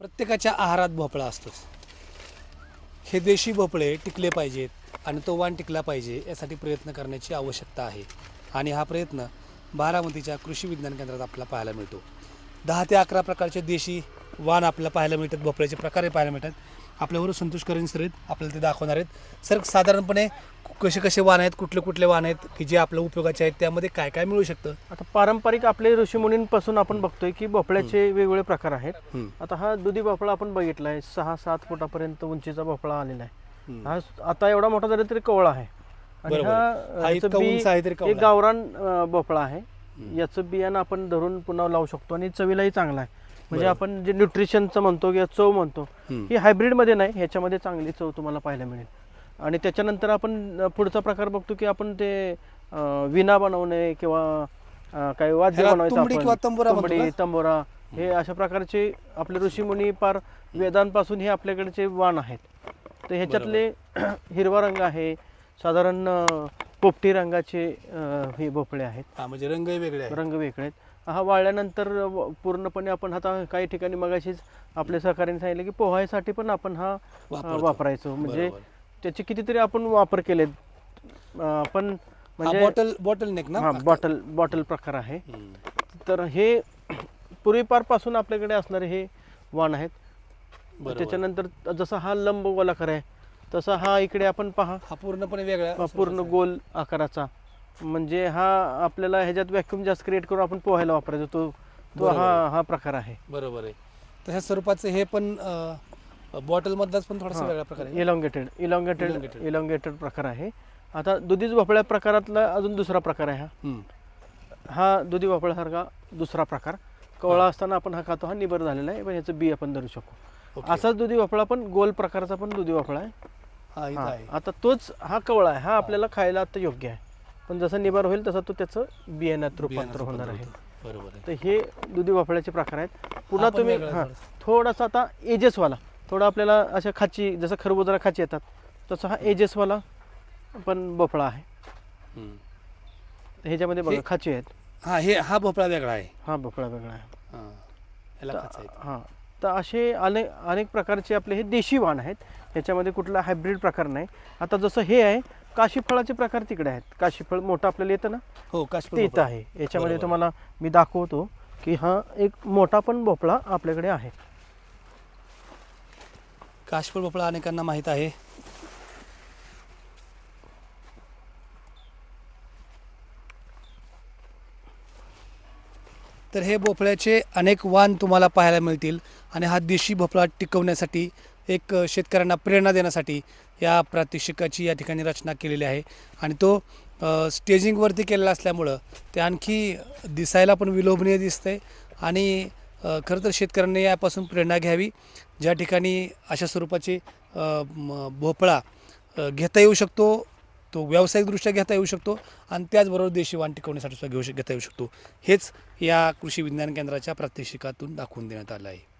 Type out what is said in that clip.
प्रत्येकाच्या आहारात भोपळा असतोच. हे देशी भोपळे टिकले पाहिजेत आणि तो वाण टिकला पाहिजे यासाठी प्रयत्न करण्याची आवश्यकता आहे. आणि हा प्रयत्न बारामतीच्या कृषी विज्ञान केंद्रात आपल्याला पाहायला मिळतो. दहा ते अकरा प्रकारचे देशी वाण आपल्याला पाहायला मिळतात भोपळ्याचे प्रकारे पाहायला मिळतात. आपल्याबरोबर संतोष करेन सर आहेत आपल्याला ते दाखवणार आहेत. सर साधारणपणे कसे कसे वाण आहेत कुठले कुठले वाण आहेत की जे आपल्या उपयोगाचे आहेत त्यामध्ये काय काय मिळू शकतं? आता पारंपरिक आपले ऋषीमुनींपासून आपण बघतोय की भोपळ्याचे वेगवेगळे प्रकार आहेत. आता हा दुधी भोपळा आपण बघितला आहे सहा सात फुटापर्यंत उंचीचा भोपळा आलेला आहे. हा आता एवढा मोठा झाला तरी कवळा आहे. आणि. गावरान भोपळा आहे. याचं बियाणं आपण धरून पुन्हा लावू शकतो आणि चवीलाही चांगला आहे. म्हणजे. आपण जे न्यूट्रिशनचं म्हणतो किंवा चव म्हणतो. ही हायब्रिडमध्ये नाही ह्याच्यामध्ये चांगली चव तुम्हाला पाहायला मिळेल. आणि त्याच्यानंतर आपण पुढचा प्रकार बघतो की आपण ते विणा बनवणे किंवा काही वाद्य बनवायचं तंबोरा हे अशा प्रकारचे आपले ऋषीमुनी पार वेदांपासून हे आपल्याकडचे वाण आहेत. तर ह्याच्यातले हिरवा रंग आहे साधारण पोपटी रंगाचे अं, हे भोपळे आहेत हा म्हणजे रंगही वेगळे आहेत रंग वेगळे आहेत हा वाळल्यानंतर व- पूर्णपणे आपण आता काही ठिकाणी मगाशीच आपल्या सहकार्याने सांगितलं की पोहायसाठी पण आपण हा अं, वापरतो. वापरायचो म्हणजे बरोबर. त्याचे कितीतरी आपण वापर केलेत अं, पण म्हणजे बॉटल बॉटल नेक ना हा बॉटल बॉटल प्रकार आहे हम्म. तर हे पूर्वीपारपासून आपल्याकडे असणारे हे वाण आहेत बरोबर. त्याच्यानंतर जसा हा लंब गोलाकार आहे तसा हा इकडे आपण पहा. हा पूर्णपणे वेगळा पूर्ण गोल आकाराचा. म्हणजे हा आपल्याला ह्याच्यात व्हॅक्युम जास्त क्रिएट करून आपण पोहायला वापरायचो. तो तो हा हा प्रकार आहे. बरोबर आहे. तशा स्वरूपाचं हे पण बॉटल मधलाच पण थोडासा वेगळा प्रकार आहे. Elongated elongated. इलॉंगेटेड प्रकार आहे. आता दुधीच भोपळ्या प्रकारातला अजून दुसरा प्रकार आहे हा. हा दुधी भोपळ्यासारखा दुसरा प्रकार. कवळा असताना आपण हा खातो हा निबर झालेला आहे. पण याचं बी आपण धरू शकू. असाच दुधी भोपळा पण गोल प्रकारचा पण दुधी भोपळा आहे. हा इथं आहे. आता तोच हा कवळा आहे. हा आपल्याला खायला आता योग्य आहे. पण जसा निबार होईल तसा तो त्याचं बियाण्यात रूपांतर होणार आहे. बरोबर आहे. तर हे दुधी भोपळ्याचे प्रकार आहेत. पुन्हा तुम्ही वेगळा हां थोडासा. आता एजेसवाला. थोडा आपल्याला अशा खाची जसं खरबुजरा खाची येतात तसा हा एजेसवाला पण भोपळा आहे. हम्म. ह्याच्यामध्ये बघा हे- खाची आहेत. हा हे हा भोपळा वेगळा आहे. हा भोपळा वेगळा आहे. हा. आहे हां तर असे अनेक अनेक प्रकारचे आपले हे देशी वाण आहेत. याच्यामध्ये कुठला हायब्रिड प्रकार नाही. आता जसं हे आहे काशी फळाचे प्रकार तिकडे आहेत. काशी फळ मोठं आपल्याला येतं ना? हो काश्मीर ते इथं. आहे. याच्यामध्ये. तुम्हाला मी दाखवतो की हा एक मोठा पण भोपळा आपल्याकडे आहे. काश्मीर भोपळा अनेकांना माहीत आहे. तर हे भोपळ्याचे अनेक वाण तुम्हाला पाहायला मिळतील आणि हा देशी भोपळा टिकवण्यासाठी एक शेतकऱ्यांना प्रेरणा देण्यासाठी या प्रात्यक्षिकाची या ठिकाणी रचना केलेली आहे. आणि तो स्टेजिंगवरती केलेला असल्यामुळं ते आणखी दिसायला पण विलोभनीय दिसतंय आणि खरं तर शेतकऱ्यांनी यापासून प्रेरणा घ्यावी ज्या ठिकाणी अशा स्वरूपाचे भोपळा घेता येऊ शकतो तो व्यावसायिकदृष्ट्या घेता येऊ शकतो आणि त्याचबरोबर देशी वाण टिकवण्यासाठी सुद्धा घेऊ शक घेता येऊ शकतो. हेच या कृषी विज्ञान केंद्राच्या प्रात्यक्षिकातून दाखवून देण्यात आलं आहे.